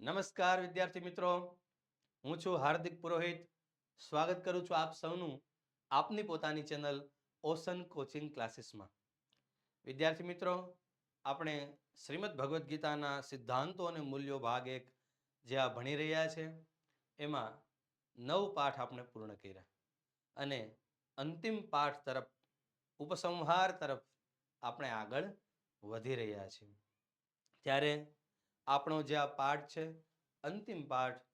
નમસ્કાર વિદ્યાર્થી મિત્રો. હું છું હાર્દિક પુરોહિત. સ્વાગત કરું છું આપ સૌનું આપની પોતાની ચેનલ ઓશન કોચિંગ ક્લાસીસમાં. વિદ્યાર્થી મિત્રો, આપણે શ્રીમદ ભગવદ્ ગીતાના સિદ્ધાંતો અને મૂલ્યો ભાગ એક જે આ ભણી રહ્યા છે, એમાં નવ પાઠ આપણે પૂર્ણ કર્યા. અને અંતિમ પાઠ તરફ, ઉપસંહાર તરફ આપણે આગળ વધી રહ્યા છીએ. ત્યારે આપણો જે આ પાઠ છે, અંતિમ પાઠ,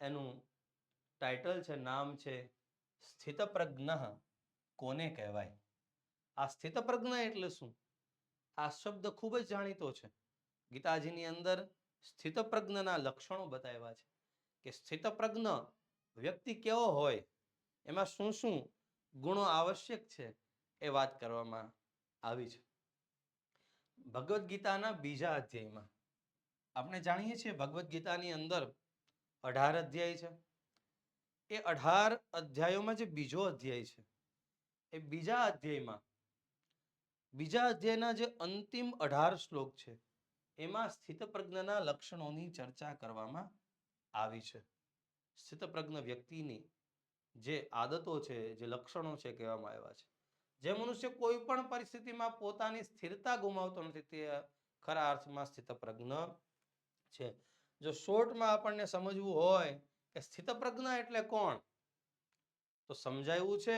એનું ટાઇટલ છે, નામ છે, સ્થિતપ્રજ્ઞ, કોને કહેવાય? આ સ્થિતપ્રજ્ઞ એટલે શું? આ શબ્દ ખૂબ જ જાણીતો છે. ગીતાજીની અંદર સ્થિતપ્રજ્ઞના લક્ષણો બતાવ્યા છે કે સ્થિતપ્રજ્ઞ વ્યક્તિ કેવો હોય, એમાં શું શું ગુણો આવશ્યક છે એ વાત કરવામાં આવી છે. ભગવદ્ ગીતાના બીજા અધ્યાયમાં આપણે જાણીએ છીએ ભગવદ્ ગીતાની અંદર અઢાર અધ્યાય છે. એ અઢાર અધ્યાયોમાં જે બીજો અધ્યાય છે, એ બીજા અધ્યાયમાં, બીજા અધ્યાયના જે અંતિમ અઢાર શ્લોક છે, એમાં સ્થિતપ્રજ્ઞના લક્ષણોની ચર્ચા કરવામાં આવી છે. સ્થિતપ્રજ્ઞ વ્યક્તિની જે આદતો છે, જે લક્ષણો છે કહેવામાં આવ્યા છે. જે મનુષ્ય કોઈ પણ પરિસ્થિતિમાં પોતાની સ્થિરતા ગુમાવતો નથી, તે ખરા અર્થમાં સ્થિતપ્રજ્ઞ છે. જો શોર્ટમાં આપણને સમજવું હોય કે સ્થિતપ્રજ્ઞ એટલે કોણ, તો સમજાયું છે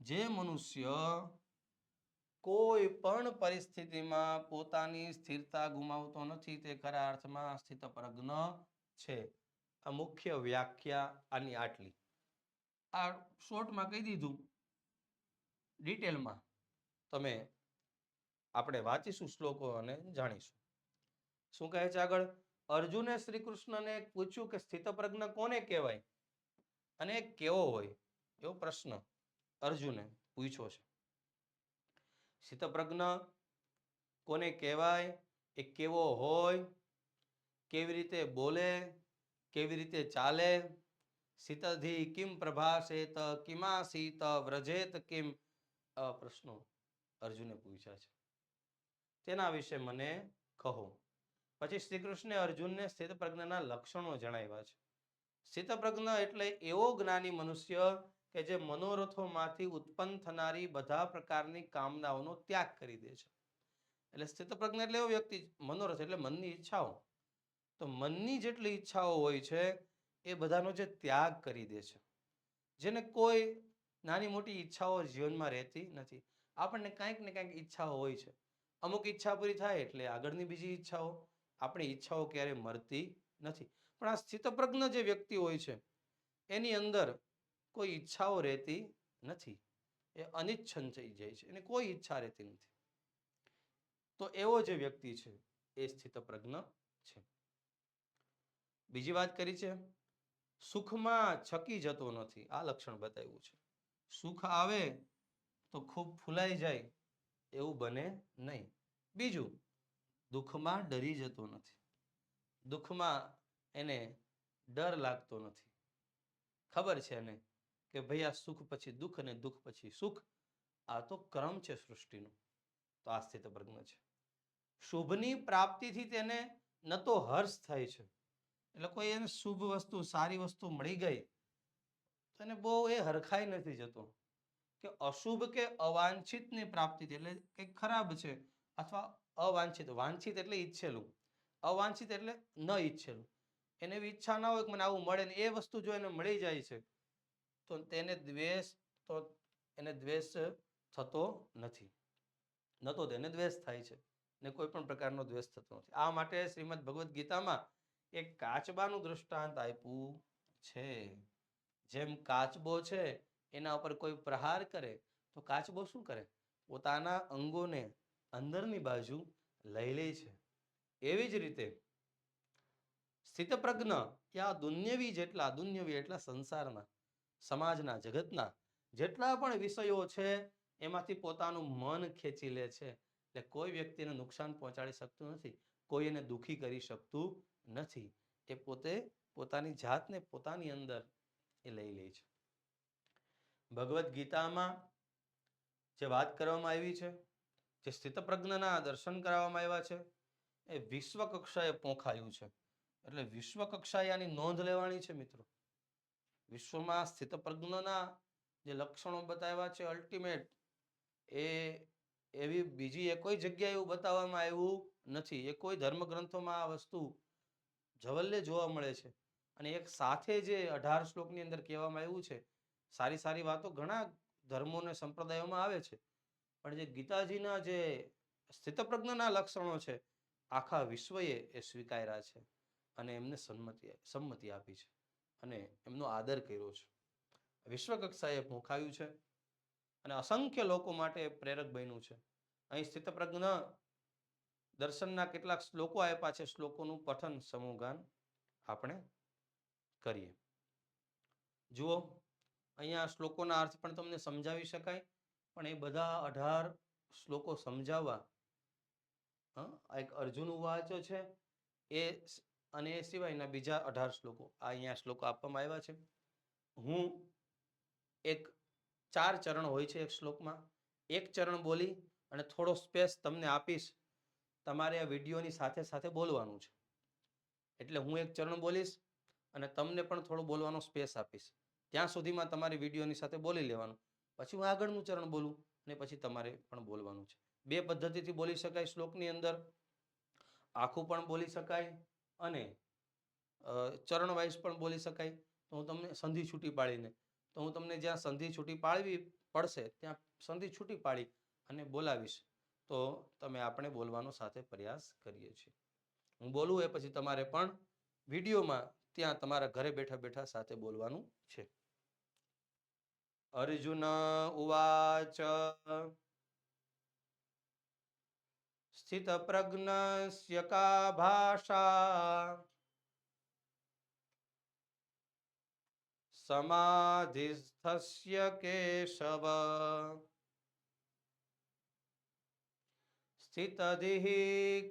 જે મનુષ્ય કોઈ પણ પરિસ્થિતિમાં પોતાની સ્થિરતા ગુમાવતો નથી, તે ખરા અર્થમાં સ્થિતપ્રજ્ઞ છે. આ મુખ્ય વ્યાખ્યા આની આટલી. આ શોર્ટમાં કહી દીધું ડિટેલમાં. તમે આપણે વાંચીશું શ્લોકો અને જાણીશું. શું કહે છે આગળ? અર્જુને શ્રી કૃષ્ણને પૂછ્યું કે સ્થિતપ્રજ્ઞ કોને કહેવાય? અને કેવો હોય? એવો પ્રશ્ન અર્જુને પૂછ્યો છે. સ્થિતપ્રજ્ઞ કોને કહેવાય? એ કેવો હોય? કેવી રીતે બોલે? કેવી રીતે ચાલે? સીતધી કિમ પ્રભાસેત? કિમાસીત? વ્રજેત કિમ? પ્રશ્નો અર્જુને પૂછ્યા છે. તેના વિશે મને કહો. પછી શ્રી કૃષ્ણે અર્જુનને સ્થિતપ્રજ્ઞના લક્ષણો જણાવ્યા છે. સ્થિતપ્રજ્ઞ એટલે એવો જ્ઞાની મનુષ્ય કે જે મનોરથોમાંથી ઉત્પન્ન થનારી બધા પ્રકારની કામનાઓનો ત્યાગ કરી દે છે. એટલે સ્થિતપ્રજ્ઞ એટલે એવો વ્યક્તિ, મનોરથ એટલે મનની ઈચ્છાઓ. તો મનની જેટલી ઈચ્છાઓ હોય છે, એ બધાનો જે ત્યાગ કરી દે છે. જેને કોઈ નાની મોટી ઈચ્છાઓ જીવનમાં રહેતી નથી. આપણને કાંઈક ને કાંઈક ઈચ્છાઓ હોય છે. અમુક ઈચ્છા પૂરી થાય એટલે આગળની બીજી ઈચ્છાઓ આપણી ઈચ્છાઓ ક્યારેય મળતી નથી. પણ આ સ્થિતપ્રજ્ઞ જે વ્યક્તિ હોય છે, એની અંદર કોઈ ઈચ્છાઓ રહેતી નથી. એ અનિચ્છન થઈ જાય છે, એને કોઈ ઈચ્છા રહેતી નથી. તો એવો જે વ્યક્તિ છે, એ સ્થિતપ્રજ્ઞ છે. બીજી વાત કરી છે, સુખમાં છકી જતો નથી. આ લક્ષણ બતાવ્યું છે. સુખ આવે તો ખૂબ ફૂલાઈ જાય, એવું બને નહીં. બીજું દુઃખમાં ડરી જતો નથી. દુઃખમાં એને ડર લાગતો નથી. ખબર છે એને કે ભાઈ આ સુખ પછી દુઃખ અને દુઃખ પછી સુખ, આ તો ક્રમ છે સૃષ્ટિનો. તો આ સ્થિતપ્રજ્ઞ છે. શુભની પ્રાપ્તિથી તેને ન તો હર્ષ થાય છે. એટલે કોઈ એને શુભ વસ્તુ, સારી વસ્તુ મળી ગઈ, તો એને બહુ એ હરખાઈ નથી જતો. કે અશુભ કે અવાંછિતની પ્રાપ્તિથી, એટલે કંઈક ખરાબ છે અથવા અવાંછિત, વાંછિત એટલે ઈચ્છેલું. અવાંછિત એટલે ન ઈચ્છેલું. એને એવી ઈચ્છા ના હોય કે મને આવું મળે ને એ વસ્તુ જો એને મળી જાય છે, તો તેને દ્વેષ તો એને દ્વેષ થતો નથી. ન તો તેને દ્વેષ થાય છે ને કોઈ પણ પ્રકારનો દ્વેષ થતો નથી. આ માટે શ્રીમદ ભગવદ્ ગીતામાં એક કાચબાનું દૃષ્ટાંત આપ્યું છે. જેમ કાચબો છે, એના ઉપર કોઈ પ્રહાર કરે, તો કાચબો શું કરે? પોતાના અંગોને અંદરની બાજુ લઈ લે છે. એવી જ રીતે સ્થિતપ્રજ્ઞ આ દુન્યવી જેટલા, દુન્યવી એટલા સંસારના, સમાજના, જગતના જેટલા પણ વિષયો છે, એમાંથી પોતાનું મન ખેંચી લે છે. એટલે કોઈ વ્યક્તિને નુકસાન પહોંચાડી શકતું નથી, કોઈ એને દુઃખી કરી શકતું નથી. એ પોતે પોતાની જાતને પોતાની અંદર એ લઈ લે છે. ભગવદ્ ગીતામાં જે વાત કરવામાં આવી છે જે સ્થિતપ્રજ્ઞના દર્શન કરાવવામાં આવ્યા છે, એ વિશ્વ કક્ષાએ પોંખાયું છે. એટલે વિશ્વ કક્ષાએ આની નોંધ લેવાની છે મિત્રો. વિશ્વમાં સ્થિતપ્રજ્ઞના જે લક્ષણો બતાવ્યા છે અલ્ટિમેટ એ, એવી બીજી એ કોઈ જગ્યાએ એવું બતાવવામાં આવ્યું નથી. એ કોઈ ધર્મગ્રંથોમાં આ વસ્તુ જવલ્લે જોવા મળે છે. અને એક સાથે જે અઢાર શ્લોકની અંદર કહેવામાં આવ્યું છે, સારી સારી વાતો ઘણા ધર્મો અને સંપ્રદાયોમાં આવે છે. પણ જે ગીતાજીના જે સ્થિતપ્રજ્ઞના લક્ષણો છે, આખા વિશ્વએ એ સ્વીકાર્યા છે અને એમને સંમતિ સંમતિ આપી છે અને એમનો આદર કર્યો છે. વિશ્વ કક્ષાએ છે અને અસંખ્ય લોકો માટે પ્રેરક બન્યું છે. અહીં સ્થિતપ્રજ્ઞ દર્શનના કેટલાક શ્લોકો આપ્યા છે. શ્લોકોનું પઠન સમૂહગાન આપણે કરીએ. જુઓ, અહીંયા શ્લોકોના અર્થ પણ તમને સમજાવી શકાય. પણ એ બધા અઢાર શ્લોકો સમજાવવા એક અર્જુન વાંચો છે. એ અને એ સિવાયના બીજા અઢાર શ્લોકો, આ અહીંયા શ્લોકો આપવામાં આવ્યા છે. હું એક ચાર ચરણ હોય છે એક શ્લોકમાં. એક ચરણ બોલી અને થોડો સ્પેસ તમને આપીશ. તમારે આ વિડીયોની સાથે સાથે બોલવાનું છે. એટલે હું એક ચરણ બોલીશ અને તમને પણ થોડો બોલવાનો સ્પેસ આપીશ. ત્યાં સુધીમાં તમારી વિડીયોની સાથે બોલી લેવાનું. પછી હું આગળનું ચરણ બોલું અને પછી તમારે પણ બોલવાનું છે. બે પદ્ધતિથી બોલી શકાય શ્લોકની અંદર. આખું પણ બોલી શકાય અને ચરણવાઇઝ ચરણ વાઇઝ પણ બોલી શકાય. તો હું તમને સંધિ છૂટી પાડીને, તો હું તમને જ્યાં સંધિ છૂટી પાડવી પડશે, ત્યાં સંધિ છૂટી પાડી અને બોલાવીશ. તો તમે આપણે બોલવાનો સાથે પ્રયાસ કરીએ છીએ. હું બોલું એ પછી તમારે પણ વિડીયોમાં ત્યાં તમારા ઘરે બેઠા બેઠા સાથે બોલવાનું છે. અર્જુન ઉવાચ. સ્થિતપ્રજ્ઞસ્ય કા ભાષા. સમાધિસ્થસ્ય કેશવ. સ્થિતધિः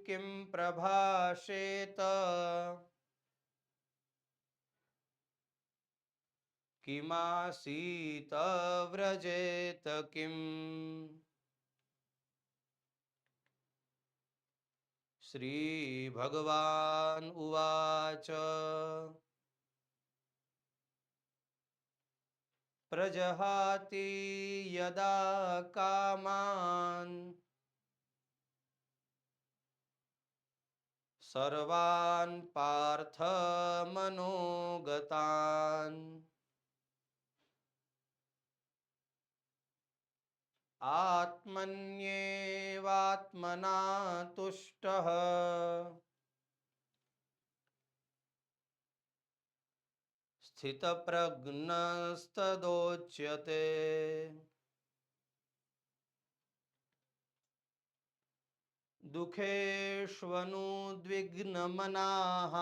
કિમ પ્રભાષેત. કિમાસીત વ્રજેત કિમ શ્રીભગવાન ઉવાચ પ્રજહાતિ યદા કામાન સર્વાન પાર્થ મનોગતાન આત્મન્યેવાત્મના તુષ્ટઃ સ્થિતપ્રજ્ઞસ્તદોચ્યતે દુઃખેષ્વનુદ્વિગ્નમનાः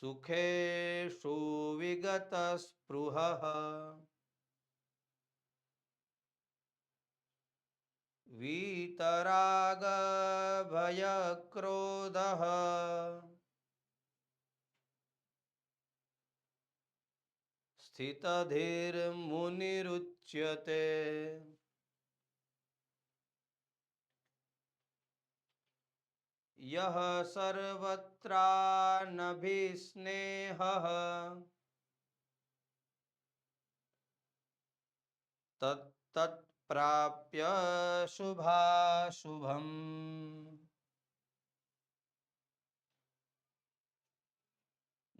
सुखेषु विगतस्पृहः। वीतरागभयक्रोधः। स्थितधीर्मुनिरुच्यते। यः सर्वत्रानभिस्नेहः तत्तत्प्राप्य शुभाशुभम्।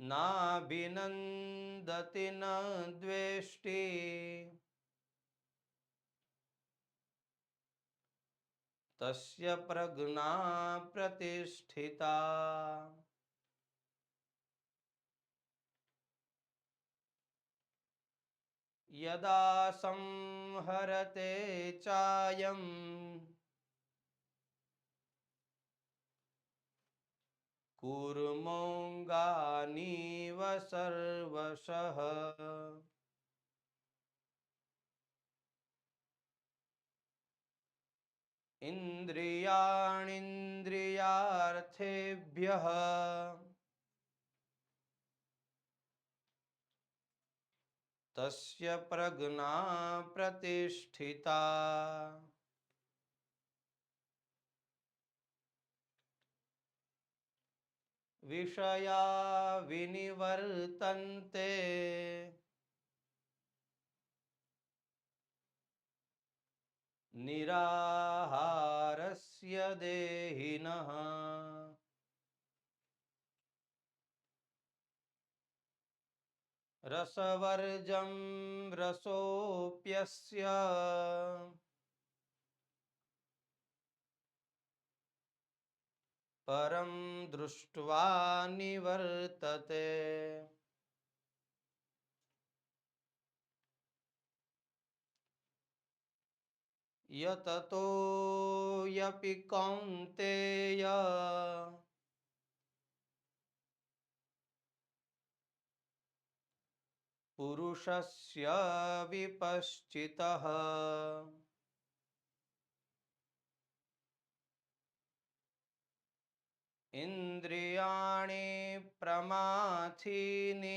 नाभिनन्दति न द्वेष्टि। तस्य प्रज्ञा प्रतिष्ठिता। यदा संहरते चायम् कुर्मोङ्गानीव सर्वशः। न्द्रियाणिन्द्रियार्थेभ्यः तस्य प्रज्ञा प्रतिष्ठिता। विषया विनिवर्तन्ते। निराहारस्य देहिनः। रसवर्जं रसोऽप्यस्य। परं दृष्ट्वा निवर्तते। यततो यपि कौन्तेय। पुरुषस्य विपश्चितः। इन्द्रियाणि प्रमाथीनि।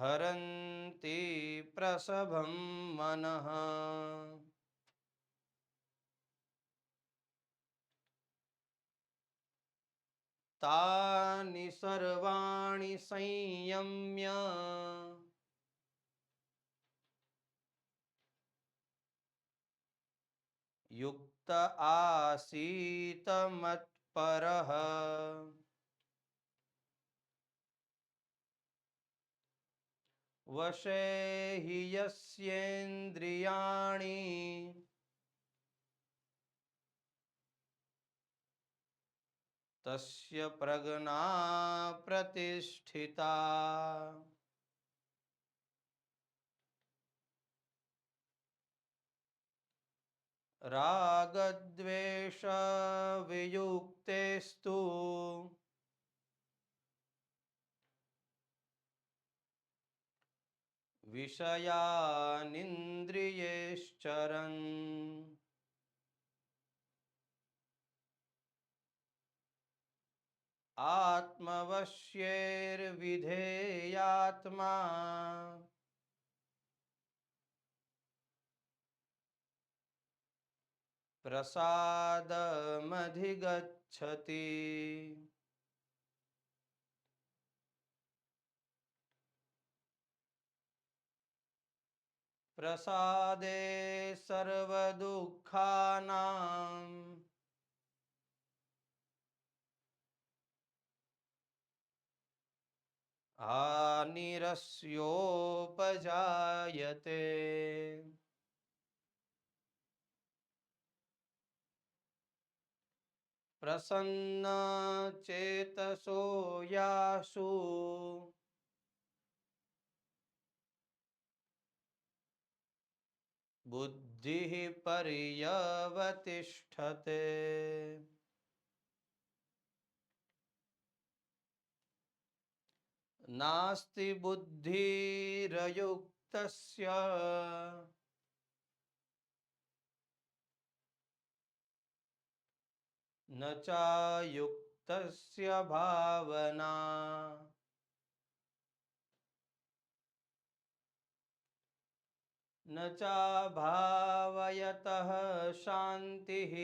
હરંતિ પ્રસભમ મન તાનિ સર્વાણી સંયમ્ય યુક્ત આસીત મત્પરઃ વશે હિયસ્યેન્દ્રિયાણી તસ્ય પ્રજ્ઞા પ્રતિષ્ઠિતા રાગદ્વેષ વિયુક્તેસ્તુ विषयानिन्द्रियेश्चरन्। आत्मवश्येर्विधेयात्मा। प्रसादमधिगच्छति। प्रसादे सर्वदुःखानाम् आनिरस्योपजायते। प्रसन्नचेतसो यासु बुद्धिः पर्यवतिष्ठते। नास्ति बुद्धिरयुक्तस्य। न चायुक्तस्य भावना। ભાવના ન ચા ભાવયતઃ શાંતિઃ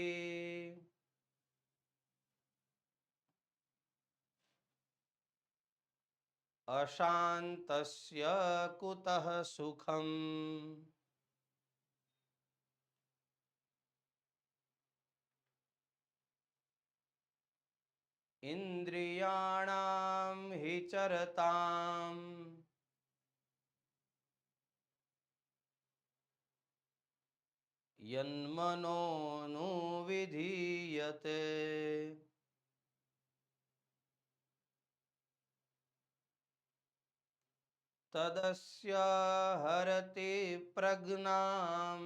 અશાંતસ્ય કુતઃ સુખમ ઇન્દ્રિયાણામ યન્મનોનું વિધીયતે તદસ્ય હરતિ પ્રજ્ઞામ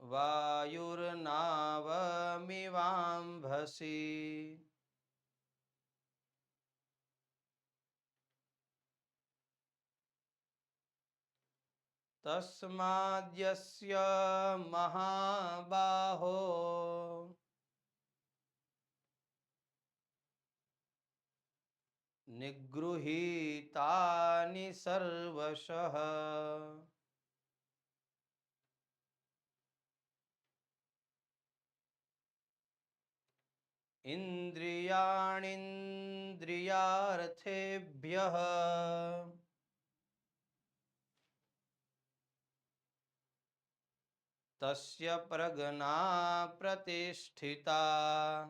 વાયુર્નાવમિવાંભસી तस्माद्यस्य महाबाहो। निगृहीतानि सर्वशः। इन्द्रियाणिन्द्रियार्थेभ्यः। તસ્ય પ્રજ્ઞા પ્રતિષ્ઠિતા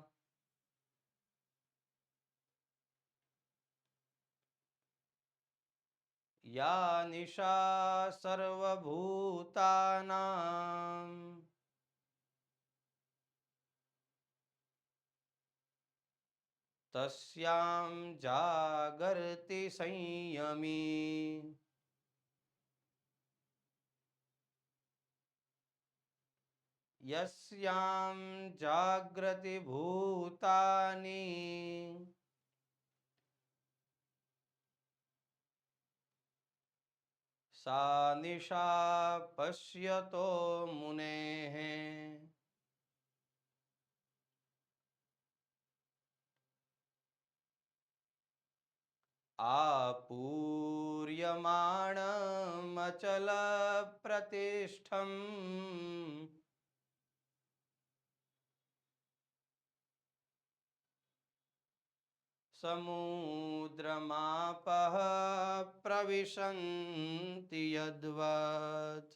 યા નિશા સર્વભૂતાનામ તસ્યામ જાગર્તિ સંયમી यस्यां जाग्रति भूतानि सा निशा पश्यतो मुनेः आपूर्यमाणमचलप्रतिष्ठम् સમુદ્રમાપહ પ્રવિશંતિ યદ્વત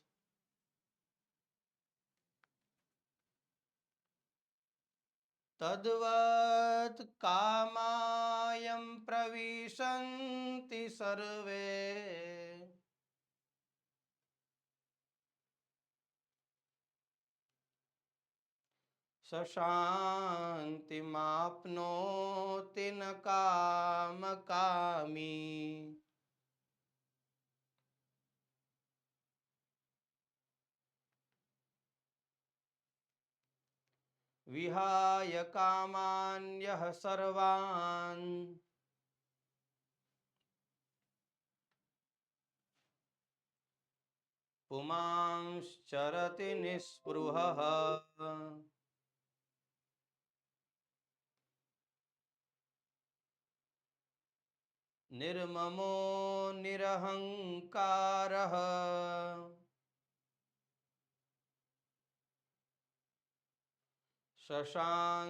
તદ્વત કામાયમ પ્રવિશંતિ સર્વે સશાંતિમાપનોતિ ન કામ કામી વિહાય કામાન્ય સર્વાન પુમાંશ્ચરતિ નિસ્પૃહ निर्ममो निरहङ्कारः शशान्तिमधिगच्छति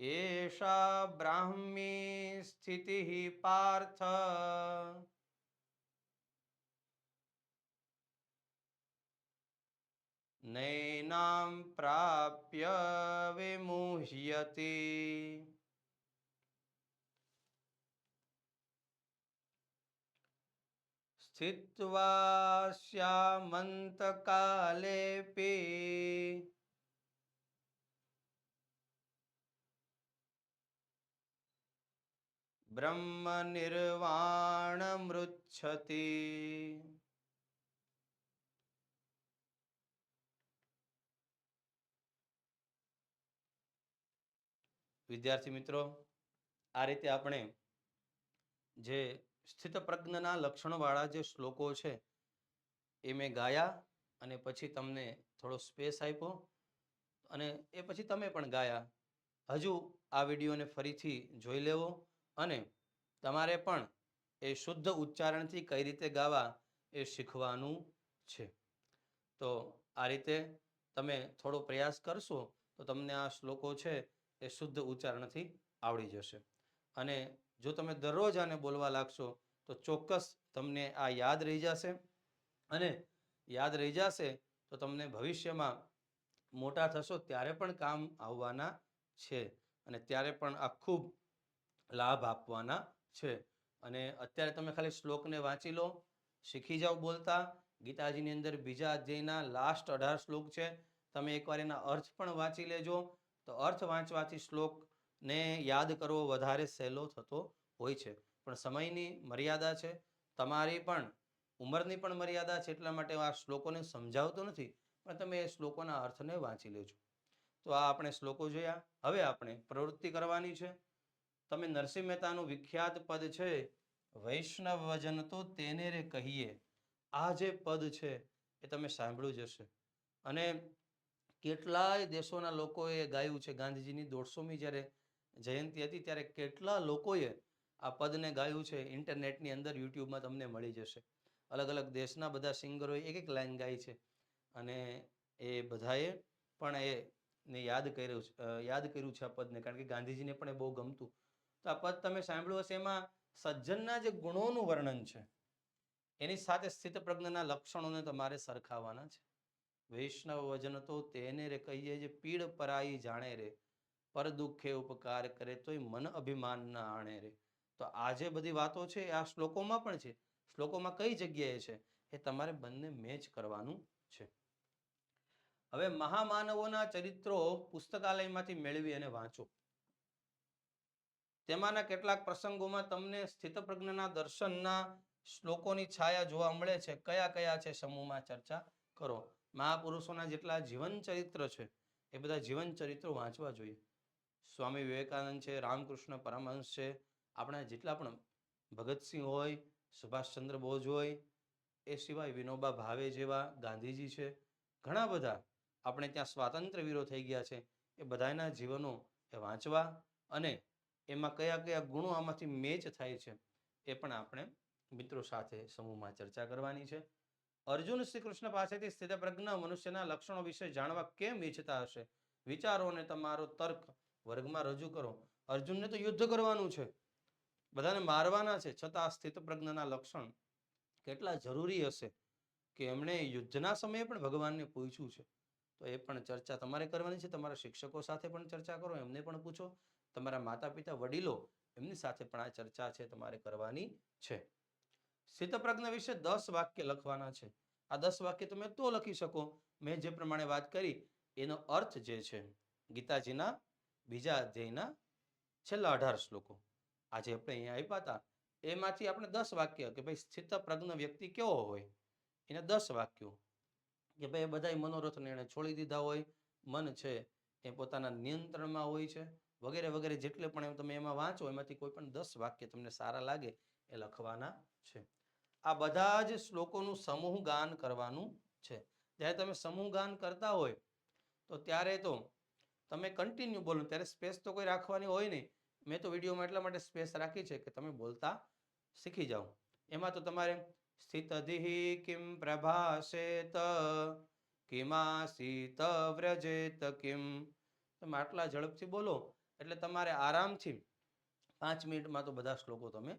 एषा ब्राह्मी स्थितिः पार्थ नैनां प्राप्य विमुह्यति स्थित्वा स्यामन्तकालेऽपि ब्रह्मनिर्वाणमृच्छति વિદ્યાર્થી મિત્રો, આ રીતે આપણે જે સ્થિત પ્રજ્ઞના લક્ષણવાળા જે શ્લોકો છે, એ મેં ગાયા અને પછી તમને થોડો સ્પેસ આપ્યો અને એ પછી તમે પણ ગાયા. હજુ આ વિડીયોને ફરીથી જોઈ લેવો અને તમારે પણ એ શુદ્ધ ઉચ્ચારણથી કઈ રીતે ગાવા એ શીખવાનું છે. તો આ રીતે તમે થોડો પ્રયાસ કરશો તો તમને આ શ્લોકો છે એ શુદ્ધ ઉચ્ચારણથી આવડી જશે. અને જો તમે દરરોજ આને બોલવા લાગશો, તો ચોક્કસ તમને આ યાદ રહી જશે. અને યાદ રહી જશે, તો તમને ભવિષ્યમાં મોટા થશો ત્યારે પણ કામ આવવાના છે. અને ત્યારે પણ આ ખૂબ લાભ આપવાના છે. અને અત્યારે તમે ખાલી શ્લોકને વાંચી લો, શીખી જાઓ બોલતા. ગીતાજીની અંદર બીજા અધ્યાયના લાસ્ટ અઢાર શ્લોક છે. તમે એકવાર એના અર્થ પણ વાંચી લેજો. તો અર્થ વાંચવાથી શ્લોકને યાદ કરવો વધારે સહેલો થતો હોય છે. પણ સમયની મર્યાદા છે. તમારી પણ, ઉંમરની પણ મર્યાદા છે એટલા માટે આ શ્લોકોને સમજાવતો નથી, પણ તમે એ શ્લોકોના અર્થને વાંચી લેજો. તો આ આપણે શ્લોકો જોયા. હવે આપણે પ્રવૃત્તિ કરવાની છે. તમે નરસિંહ મહેતાનું વિખ્યાત પદ છે વૈષ્ણવ વજન તો તેને રે કહીએ. આ જે પદ છે એ તમે સાંભળ્યું જ હશે. અને કેટલાય દેશોના લોકોએ ગાયું છે. ગાંધીજીની દોઢસોમી જ્યારે જયંતિ હતી ત્યારે કેટલા લોકોએ આ પદને ગાયું છે ઇન્ટરનેટની અંદર, યુટ્યુબમાં તમને મળી જશે. અલગ અલગ દેશના બધા સિંગરોએ એક એક લાઈન ગાઈ છે અને એ બધાએ પણ એ ને યાદ કર્યું યાદ કર્યું છે આ પદને, કારણ કે ગાંધીજીને પણ એ બહુ ગમતું. તો આ પદ તમે સાંભળ્યું હશે એમાં સજ્જનના જે ગુણોનું વર્ણન છે, એની સાથે સ્થિત પ્રજ્ઞના લક્ષણોને તમારે સરખાવવાના છે. વૈષ્ણવ વજન તો તેને રે કહીએ જે પીડ પરાઈ જાણે રે, પર દુઃખે ઉપકાર કરે તોય મન અભિમાન ના આણે રે. તો આ જે બધી વાતો છે આ શ્લોકોમાં પણ છે. શ્લોકોમાં કઈ જગ્યાએ છે? એ તમારે બંને મેચ કરવાનું છે. હવે મહામાનવોના ચરિત્રો પુસ્તકાલયમાંથી મેળવી અને વાંચો. તેમાંના કેટલાક પ્રસંગોમાં તમને સ્થિતપ્રજ્ઞના દર્શનના શ્લોકોની છાયા જોવા મળે છે. કયા કયા છે સમૂહમાં ચર્ચા કરો. મહાપુરુષોના જેટલા જીવન ચરિત્ર છે, એ બધા જીવન ચરિત્રો વાંચવા જોઈએ. સ્વામી વિવેકાનંદ છે, રામકૃષ્ણ પરમહંસ છે, આપણા જેટલા પણ ભગતસિંહ હોય, સુભાષચંદ્ર બોઝ હોય, એ સિવાય વિનોબા ભાવે જેવા, ગાંધીજી છે, ઘણા બધા આપણે ત્યાં સ્વાતંત્ર્ય વીરો થઈ ગયા છે, એ બધાના જીવનો એ વાંચવા અને એમાં કયા કયા ગુણો આમાંથી મેચ થાય છે, એ પણ આપણે મિત્રો સાથે સમૂહમાં ચર્ચા કરવાની છે. અર્જુન શ્રી કૃષ્ણ પાસેથી સ્થિતપ્રજ્ઞ મનુષ્યના લક્ષણો વિશે જાણવા કેમ ઈચ્છતા હશે? વિચારો અને તમારો તર્ક વર્ગમાં રજૂ કરો. અર્જુનને તો યુદ્ધ કરવાનું છે. બધાને મારવાના છે. છતાં આ સ્થિતપ્રજ્ઞના લક્ષણ કેટલા જરૂરી હશે કે એમણે યુદ્ધના સમયે પણ ભગવાનને પૂછ્યું છે? તો એ પણ ચર્ચા તમારે કરવાની છે. તમારા શિક્ષકો સાથે પણ ચર્ચા કરો. એમને પણ પૂછો. તમારા માતા પિતા વડીલો એમની સાથે પણ આ ચર્ચા છે. તમારે કરવાની છે. સ્થિતપ્રજ્ઞ વિશે દસ વાક્ય લખવાના છે. આ દસ વાક્ય તમે તો લખી શકો. મેં જે પ્રમાણે વાત કરી, એનો અર્થ જે છે? ગીતાજીના બીજા અધ્યાયના છેલ્લા અઢાર શ્લોકો. આજે આપણે અહીંયા આપ્યા હતા એમાંથી આપણે દસ વાક્ય કે ભાઈ સ્થિતપ્રજ્ઞ વ્યક્તિ કેવો હોય? એને દસ વાક્યો. કે ભાઈ એ બધા મનોરથને એણે છોડી દીધા હોય, મન છે એ પોતાના નિયંત્રણમાં હોય છે, વગેરે વગેરે જેટલે પણ એમ તમે એમાં વાંચો, એમાંથી કોઈ પણ દસ વાક્ય તમને સારા લાગે એ લખવાના છે. આ બધા જ શ્લોકોનું સમૂહ ગાન કરવાનું છે. જ્યારે તમે સમૂહ ગાન કરતા હોય, તો ત્યારે તો તમે કન્ટિન્યુ બોલો. ત્યારે સ્પેસ તો કોઈ રાખવાની હોય નહીં. મેં તો વિડીયોમાં એટલા માટે સ્પેસ રાખી છે કે તમે બોલતા શીખી જાઓ. એમાં તો તમારે સ્થિતધિ કિમ પ્રભાષેત કિમાસીત વ્રજેત કિમ. તમે આટલા ઝડપથી બોલો, એટલે તમારે આરામથી પાંચ મિનિટમાં તો બધા શ્લોકો તમે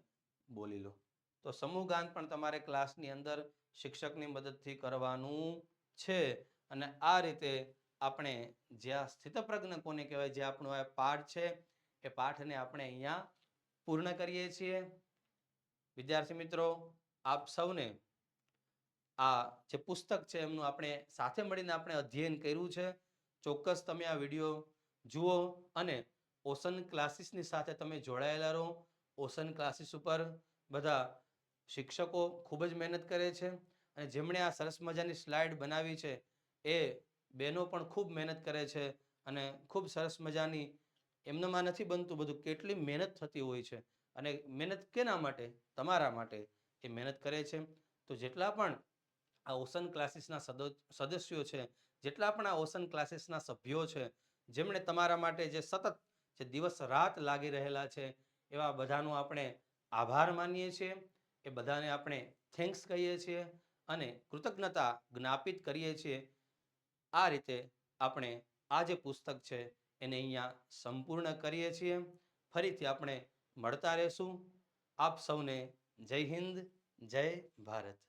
બોલી લો. તો સમૂહ પણ તમારે ક્લાસની અંદર શિક્ષકની મદદથી કરવાનું છે. અને આ રીતે આપણે જ્યાં સ્થિતપ્રજ્ઞ કોને કહેવાય, જે આપણો આ પાઠ છે, એ પાઠને આપણે અહીંયા પૂર્ણ કરીએ છીએ. વિદ્યાર્થી મિત્રો, આપ સૌને આ જે પુસ્તક છે એમનું આપણે સાથે મળીને આપણે અધ્યયન કર્યું છે. ચોક્કસ તમે આ વીડિયો જુઓ અને ઓશન ક્લાસીસની સાથે તમે જોડાયેલા રહો. ઓશન ક્લાસીસ ઉપર બધા શિક્ષકો ખૂબ જ મહેનત કરે છે અને જેમણે આ સરસ મજાની સ્લાઇડ બનાવી છે એ બહેનો પણ ખૂબ મહેનત કરે છે અને ખૂબ સરસ મજાની એમનામાં નથી બનતું બધું કેટલી મહેનત થતી હોય છે અને મહેનત કેના માટે? તમારા માટે એ મહેનત કરે છે. તો જેટલા પણ આ ઓશન ક્લાસીસના સદસ્યો છે, જેટલા પણ આ ઓશન ક્લાસીસના સભ્યો છે, જેમણે તમારા માટે જે સતત જે દિવસ રાત લાગી રહેલા છે એવા બધાનો આપણે આભાર માનીએ છીએ, એ બધાને આપણે થેન્ક્સ કહીએ છીએ અને કૃતજ્ઞતા જ્ઞાપિત કરીએ છીએ. આ રીતે આપણે આ જે પુસ્તક છે, એને અહીંયા સંપૂર્ણ કરીએ છીએ. ફરીથી આપણે મળતા રહેશું. આપ સૌને જય હિન્દ, જય ભારત.